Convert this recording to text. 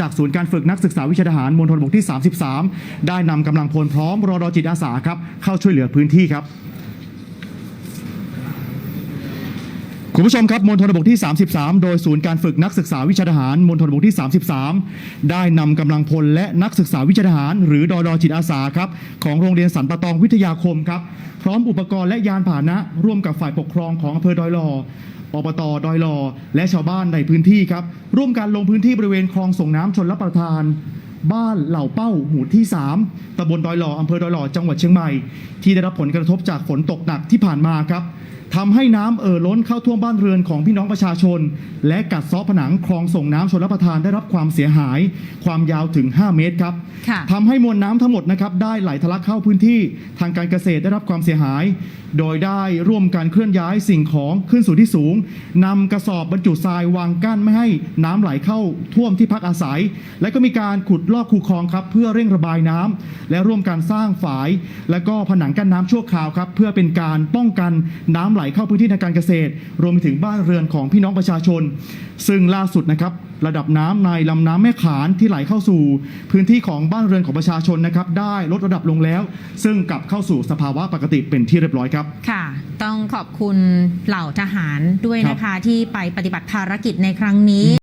จากศูนย์การฝึกนักศึกษาวิชาทหารมณฑลบกที่ 33 ได้นำกำลังพลพร้อมรอดอจิตอาสาครับเข้าช่วยเหลือพื้นที่ครับ คุณผู้ชมครับมณฑลบกที่ 33 โดยศูนย์การฝึกนักศึกษาวิชาทหารมณฑลบกที่ 33 ได้นำกำลังพลและนักศึกษาวิชาทหาร หรือดอดอจิตอาสาครับของโรงเรียนสันปะตองวิทยาคมครับพร้อมอุปกรณ์และยานพาหนะ ร่วมกับฝ่ายปกครองของอำเภอดอยหลออบตดอยหลอและชาวบ้านในพื้นที่ครับร่วมกันลงพื้นที่บริเวณคลองส่งน้ำชนรับประทานบ้านเหล่าเป้าหมู่ที่ 3ตำบลดอยหล่ออำเภอดอยหล่อจังหวัดเชียงใหม่ ที่ได้รับผลกระทบจากฝนตกหนักที่ผ่านมาครับทำให้น้ำเอ่อล้นเข้าท่วมบ้านเรือนของพี่น้องประชาชน และกัดเซาะผนังคลองส่งน้ำชนรับประทานได้รับความเสียหาย ความยาวถึง 5 เมตรครับค่ะ ทำให้มวลน้ำทั้งหมดนะครับได้ไหลทะลักเข้าพื้นที่ทางการเกษตรได้รับความเสียหาย โดยได้ร่วมการเคลื่อนย้ายสิ่งของขึ้นสู่ที่สูงนำกระสอบบรรจุทรายวางกั้นไม่ให้น้ำไหลเข้าท่วมที่พักอาศัย และก็มีการขุดลอกคูคลองครับเพื่อเร่งระบายน้ำและร่วมการสร้างฝาย และก็ผนังกั้นน้ำชั่วคราวครับเพื่อเป็นการป้องกันน้ำไหลเข้าพื้นที่ทางการเกษตร รวมไปถึงบ้านเรือนของพี่น้องประชาชน ซึ่งล่าสุดนะครับระดับน้ำในลำน้ำแม่ขานที่ไหลเข้าสู่ พื้นที่ของบ้านเรือนของประชาชนนะครับ ได้ลดระดับลงแล้ว ซึ่งกลับเข้าสู่สภาวะปกติเป็นที่เรียบร้อยครับค่ะ ต้องขอบคุณเหล่าทหารด้วยครับนะคะที่ไปปฏิบัติภารกิจในครั้งนี้